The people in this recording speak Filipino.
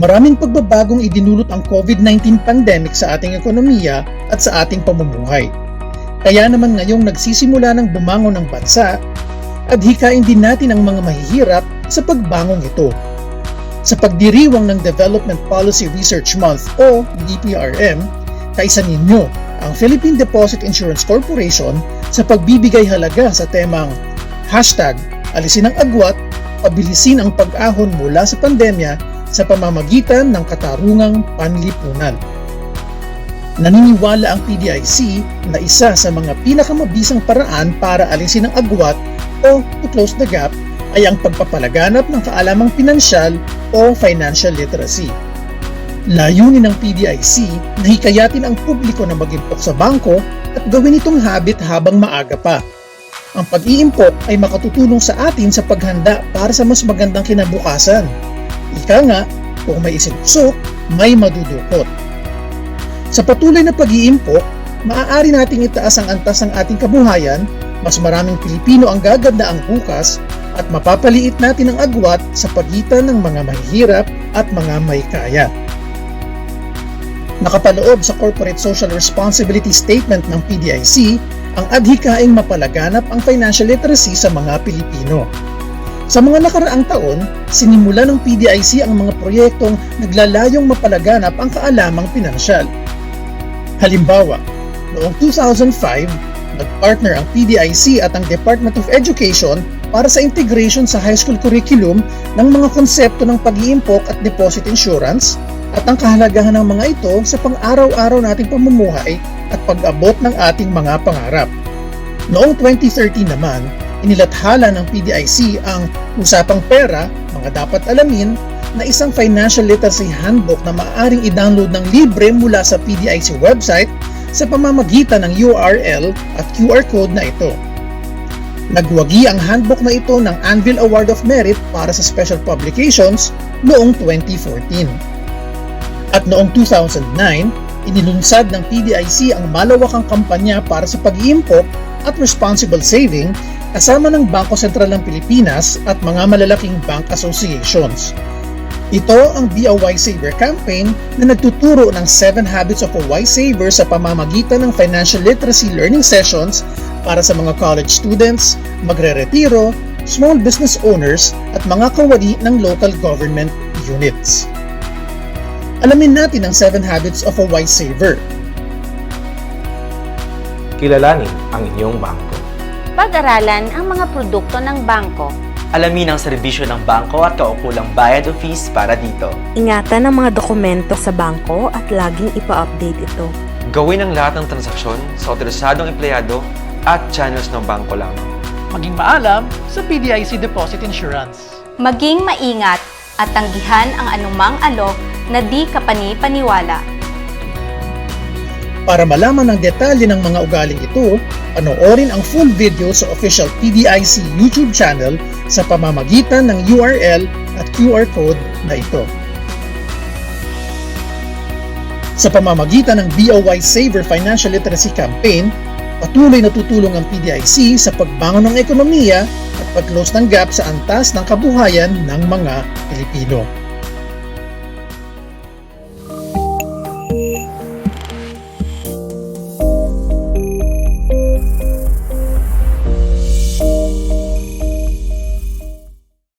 Maraming pagbabagong idinulot ang COVID-19 pandemic sa ating ekonomiya at sa ating pamumuhay. Kaya naman ngayong nagsisimula ng bumangon ng bansa, adhikain din natin ang mga mahihirap sa pagbangong ito. Sa pagdiriwang ng Development Policy Research Month o DPRM, kaisa ninyo ang Philippine Deposit Insurance Corporation sa pagbibigay halaga sa temang Hashtag Alisin ang Agwat, Pabilisin ang Pag-ahon mula sa pandemya sa pamamagitan ng katarungang panlipunan. Naniniwala ang PDIC na isa sa mga pinakamabisang paraan para alisin ang agwat o to close the gap ay ang pagpapalaganap ng kaalamang pinansyal o financial literacy. Layunin ng PDIC na hikayatin ang publiko na mag-impok sa bangko at gawin itong habit habang maaga pa. Ang pag-iimpok ay makatutulong sa atin sa paghanda para sa mas magandang kinabukasan. Ika nga, kung may isinusok, may madudukot. Sa patuloy na pag-iimpok, maaari nating itaas ang antas ng ating kabuhayan, mas maraming Pilipino ang gaganda ang bukas, at mapapaliit natin ang agwat sa pagitan ng mga mahihirap at mga may kaya. Nakapaloob sa Corporate Social Responsibility Statement ng PDIC ang adhikaing mapalaganap ang financial literacy sa mga Pilipino. Sa mga nakaraang taon, sinimula ng PDIC ang mga proyektong naglalayong mapalaganap ang kaalamang pinansyal. Halimbawa, noong 2005, nag-partner ang PDIC at ang Department of Education para sa integration sa high school curriculum ng mga konsepto ng pag-iimpok at deposit insurance at ang kahalagahan ng mga ito sa pang-araw-araw nating pamumuhay at pag-abot ng ating mga pangarap. Noong 2013 naman, inilathala ng PDIC ang Usapang Pera, mga dapat alamin, na isang financial literacy handbook na maaaring i-download ng libre mula sa PDIC website sa pamamagitan ng URL at QR code na ito. Nagwagi ang handbook na ito ng Anvil Award of Merit para sa Special Publications noong 2014. At noong 2009, inilunsad ng PDIC ang malawakang kampanya para sa pag-iimpok at responsible saving kasama ng Bangko Sentral ng Pilipinas at mga malalaking bank associations. Ito ang Wise Saver campaign na nagtuturo ng 7 Habits of a Wise Saver sa pamamagitan ng financial literacy learning sessions para sa mga college students, magre-retiro, small business owners at mga kawani ng local government units. Alamin natin ang 7 Habits of a Wise Saver. Kilalanin ang inyong bangko. Pag-aralan ang mga produkto ng bangko. Alamin ang serbisyo ng bangko at kaukulang bayad o fees para dito. Ingatan ang mga dokumento sa bangko at laging ipa-update ito. Gawin ang lahat ng transaksyon sa otorisadong empleyado at channels ng bangko lamang. maging maalam sa PDIC Deposit Insurance. Maging maingat at tanggihan ang anumang alok na di kapani-paniwala. Para malaman ang detalye ng mga ugaling ito, panoorin ang full video sa official PDIC YouTube channel sa pamamagitan ng URL at QR code na ito. Sa pamamagitan ng BOY Saver Financial Literacy Campaign, patuloy na tutulong ang PDIC sa pagbangon ng ekonomiya at pag-close ng gap sa antas ng kabuhayan ng mga Pilipino.